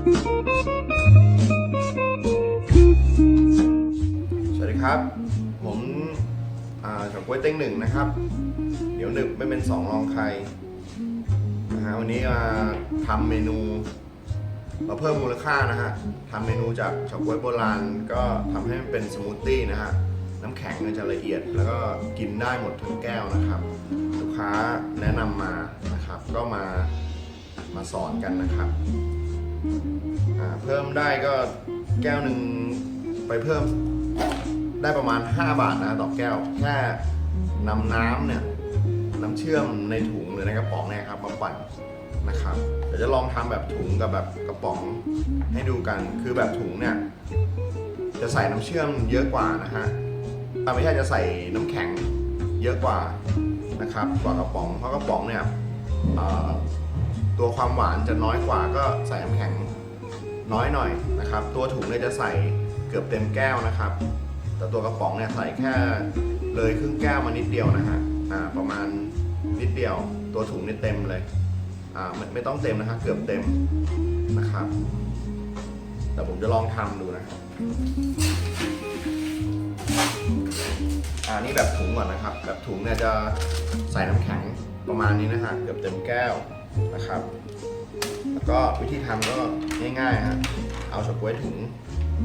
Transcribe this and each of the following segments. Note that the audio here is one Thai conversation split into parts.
สวัสดีครับ ผมอ่าเฉาก๊วยเต็งหนึ่งนะครับ เดี๋ยวหนึบไม่เป็นสองรองใครนะฮะวันนี้มาทำเมนูมาเพิ่มมูลค่านะฮะทำเมนูจากเฉาก๊วยโบราณก็ทำให้มันเป็นสมูทตี้นะฮะน้ำแข็งเนี่ยจะละเอียด แล้วก็กินได้หมดทั้งแก้วนะครับ ลูกค้าแนะนำมานะครับ ก็มามาสอนกันนะครับ เพิ่มได้ก็แก้วหนึ่งไปเพิ่มได้ประมาณ 5 บาทนะต่อแก้ว แค่นำน้ำเนี่ยน้ำเชื่อมในถุงหรือในกระป๋องเนี่ยครับมาปั่นนะครับเดี๋ยวจะลองทำแบบถุงกับแบบกระป๋องให้ดูกัน คือแบบถุงเนี่ยจะใส่น้ำเชื่อมเยอะกว่านะฮะอ่ไม่ใช่จะใส่น้ำแข็งเยอะกว่านะครับกว่ากระป๋องเพราะกระป๋องเนี่ยตัวความหวานจะน้อยกว่าก็ใส่น้ำแข็ง น้อยหน่อยนะครับ ตัวถุงเนี่ยจะใส่เกือบเต็มแก้วนะครับ แต่ตัวกระป๋องเนี่ยใส่แค่เลยครึ่งแก้วมานิดเดียวนะฮะอ่าประมาณนิดเดียว ตัวถุงนี่เต็มเลยอ่าไม่ไม่ต้องเต็มนะครับเกือบเต็มนะครับ แต่ผมจะลองทำดูนะครับอ่านี่แบบถุงก่อนนะครับ แบบถุงเนี่ยจะใส่น้ำแข็งประมาณนี้นะฮะเกือบเต็มแก้วนะครับ แล้วก็วิธีทำก็ง่ายๆฮะเอาเฉาก๊วยถุง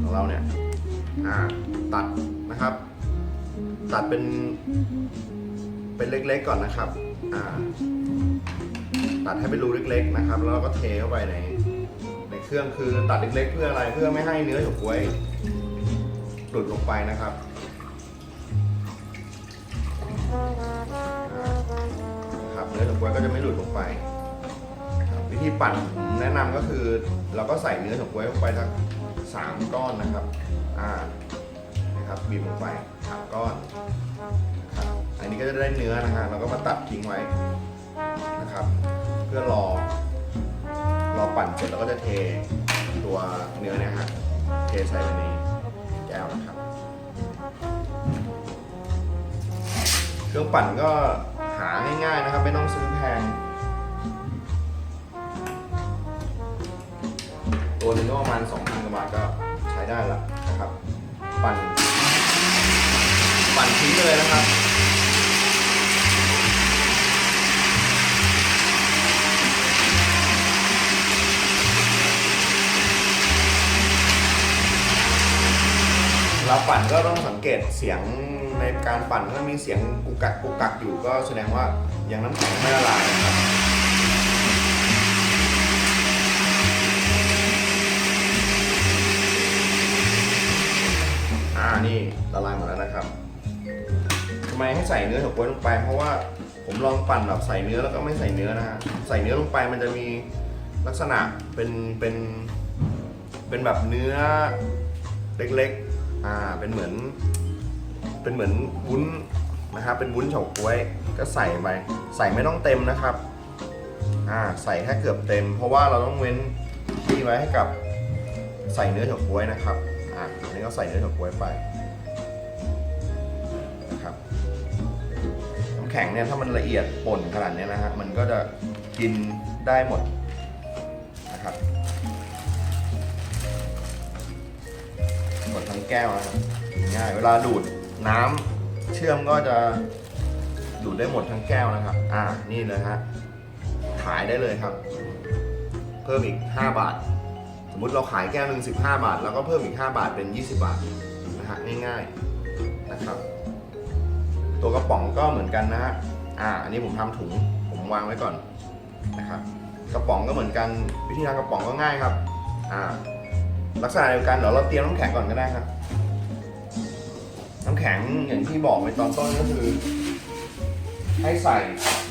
ของเราเนี่ยตัดนะครับ ตัดเป็น เป็นเล็กๆก่อนนะครับตัดให้เป็นรูเล็กๆนะครับ แล้วเราก็เทเข้าไปในในเครื่องคือตัดเล็กๆ เพื่ออะไรเพื่อไม่ให้เนื้อเฉาก๊วยหลุดลงไปนะครับครับเนื้อเฉาก๊วยก็จะไม่หลุดลงไป วิธีปั่นผมแนะนำก็คือ เราก็ใส่เนื้อเฉาก๊วยลงไปสักสามก้อนนะครับอ่านะครับบีบลงไปสามก้อนนะครับอันนี้ก็จะได้เนื้อนะฮะเราก็มาตัดทิ้งไว้นะครับ เพื่อรอรอปั่นเสร็จแล้วก็จะเทตัวเนื้อเนี่ยฮะเทใส่ไปในแก้วนะครับ เครื่องปั่นก็หาง่ายๆนะครับ ไม่ต้องซื้อแพง ตัวนึงก็ประมาณ2,000กว่าบาทก็ใช้ได้ละนะครับ ปั่น ปั่นทิ้งเลยนะครับเราปั่นก็ต้องสังเกตเสียงในการปั่นถ้ามีเสียงกุกกักกุกกักอยู่ก็แสดงว่ายังน้ำแข็งไม่ละลายนะครับ นี่ละลายหมดแล้วนะครับทำไมให้ใส่เนื้อเฉาก๊วยลงไป เพราะว่าผมลองปั่นแบบใส่เนื้อแล้วก็ไม่ใส่เนื้อนะฮะใส่เนื้อลงไปมันจะมีลักษณะเป็นเป็นเป็นแบบเนื้อเล็กๆ อ่า เป็นเหมือน เป็นเหมือนวุ้นนะครับ เป็นวุ้นเฉาก๊วย ก็ใส่ไป ใส่ไม่ต้องเต็มนะครับ อ่า ใส่แค่เกือบเต็ม เพราะว่าเราต้องเว้นที่ไว้ให้กับใส่เนื้อเฉาก๊วยนะครับ อ่าอันนี้ก็ใส่เนื้อเฉาก๊วยไปนะครับน้ำแข็งเนี่ยถ้ามันละเอียดป่นขนาดเนี้ยนะฮะมันก็จะกินได้หมดนะครับหมดทั้งแก้วนะครับง่ายเวลาดูดน้ำเชื่อมก็จะดูดได้หมดทั้งแก้วนะครับ อ่า นี่เลยฮะ ขายได้เลยครับ เพิ่มอีก 5 บาท มมติเราขายแก้วหนึ่ง15 บาท แล้วก็เพิ่มอีก 5 บาทเป็น 20 บาทนะฮะง่ายๆนะครับ ตัวกระป๋องก็เหมือนกันนะฮะอ่าอันนี้ผมทำถุงผมวางไว้ก่อนนะครับ กระป๋องก็เหมือนกันวิธีทำกระป๋องก็ง่ายครับอ่าลักษณะเดียวกันเดี๋ยวเราเตรียมน้ำแข็งก่อนก็ได้ครับ น้ำแข็งอย่างที่บอกไปตอนต้นก็คือ ให้ใส่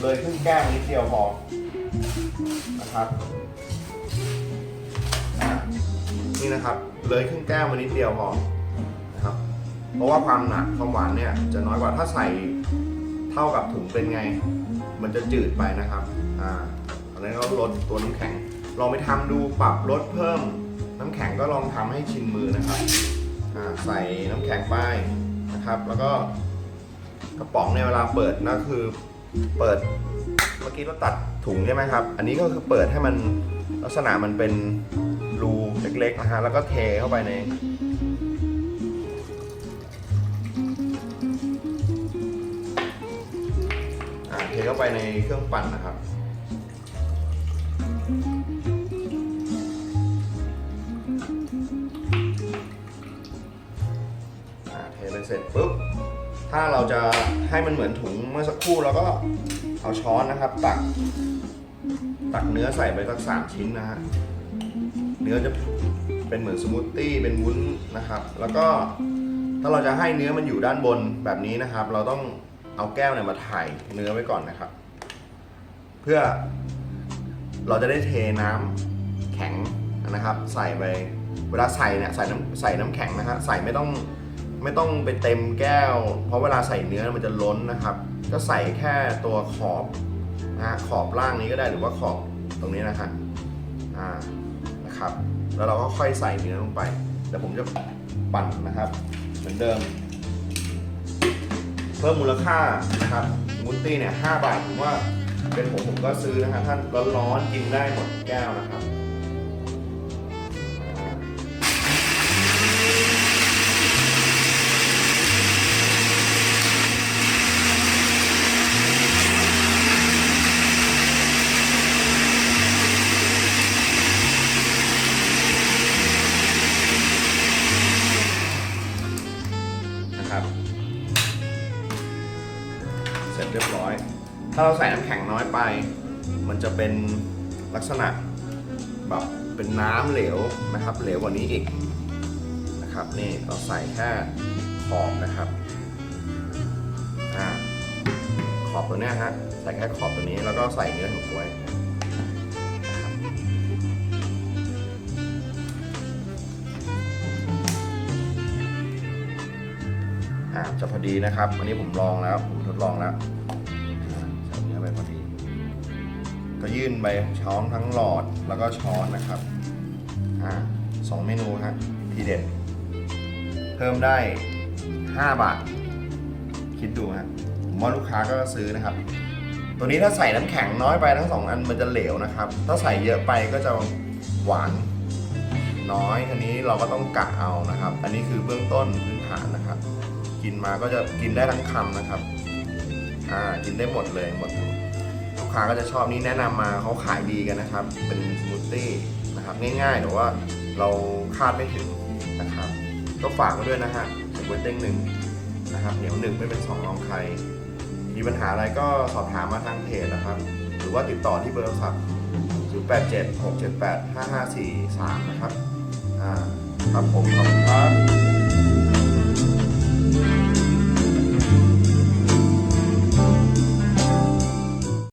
เลยครึ่งแก้วนิดเดียวพอนะครับ นี่นะครับเลยครึ่งแก้วมานิดเดียวพอนะครับ เพราะว่าความหนักความหวานเนี่ยจะน้อยกว่าถ้าใส่เท่ากับถุงเป็นไง มันจะจืดไปนะครับอ่าอันนั้นก็ลดตัวน้ำแข็ง ลองไปทำดูปรับลดเพิ่ม น้ำแข็งก็ลองทำให้ชินมือนะครับอ่าใส่น้ำแข็งไปนะครับ แล้วก็กระป๋องในเวลาเปิดนะคือเปิดเมื่อกี้เราตัดถุงใช่ไหมครับ อันนี้ก็คือเปิดให้มันลักษณะมันเป็น ล็กๆนะฮะแล้วก็เทเข้าไปในเทเข้าไปในเครื่องปั่นนะครับเทไปเสร็จปุ๊บ ถ้าเราจะให้มันเหมือนถุงเมื่อสักครู่เราก็เอาช้อนนะครับ ตัก ตักเนื้อใส่ไปสักสามชิ้นนะฮะ เนื้อจะเป็นเหมือนสมูทตี้เป็นวุ้นนะครับ แล้วก็ถ้าเราจะให้เนื้อมันอยู่ด้านบนแบบนี้นะครับ เราต้องเอาแก้วเนี่ยมาถ่ายเนื้อไว้ก่อนนะครับ เพื่อเราจะได้เทน้ำแข็งนะครับ ใส่ไปเวลาใส่เนี่ยใส่น้ำใส่น้ำแข็งนะฮะใส่ไม่ต้องไม่ต้องไปเต็มแก้ว เพราะเวลาใส่เนื้อมันจะล้นนะครับ ก็ใส่แค่ตัวขอบนะฮะขอบล่างนี้ก็ได้หรือว่าขอบตรงนี้นะฮะอ่า นะครับ แล้วเราก็ค่อยใส่เนื้อลงไปเดี๋ยวผมจะปั่นนะครับ เหมือนเดิม เพิ่มมูลค่านะครับมูนตี้เนี่ยห้าบาทผมว่าเป็นผมผมก็ซื้อนะครับท่านร้อนๆกินได้หมดแก้วนะครับ ร็จเรียบร้อย ถ้าเราใส่น้ำแข็งน้อยไป มันจะเป็นลักษณะแบบเป็นน้ำเหลวนะครับ เหลวกว่านี้อีกนะครับนี่เราใส่แค่ขอบนะครับอ่าขอบตัวเนี้ยฮะใส่แค่ขอบตัวนี้แล้วก็ใส่เนื้อถั่วกล้วยนะครับอ่าจะพอดีนะครับ อันนี้ผมลองแล้ว ผมทดลองแล้ว ยื่นใบช้อนทั้งหลอดแล้วก็ช้อนนะครับ อ่าสองเมนูฮะทีเด็ด เพิ่มได้ 5 บาท คิดดูฮะผมว่าลูกค้าก็ซื้อนะครับ ตัวนี้ถ้าใส่น้ำแข็งน้อยไปทั้งสองอันมันจะเหลวนะครับ ถ้าใส่เยอะไปก็จะหวานน้อยทีนี้เราก็ต้องกะเอานะครับ อันนี้คือเบื้องต้นพื้นฐานนะครับ กินมาก็จะกินได้ทั้งคำนะครับ อ่า กินได้หมดเลยหมดทั้งลูก ค้าก็จะชอบนี่แนะนำมาเขาขายดีกันนะครับ เป็นสมูทตี้นะครับง่ายๆแต่ว่าเราคาดไม่ถึงนะครับ ก็ฝากไว้ด้วยนะฮะสมูทเต้งหนึ่งนะครับเหนียวหนึ่งไม่เป็นสองรองใคร มีปัญหาอะไรก็สอบถามมาทางเพจนะครับ หรือว่าติดต่อที่เบอร์โทรศัพท์087 678 5543 นะครับ อ่า ครับผม ขอบคุณครับ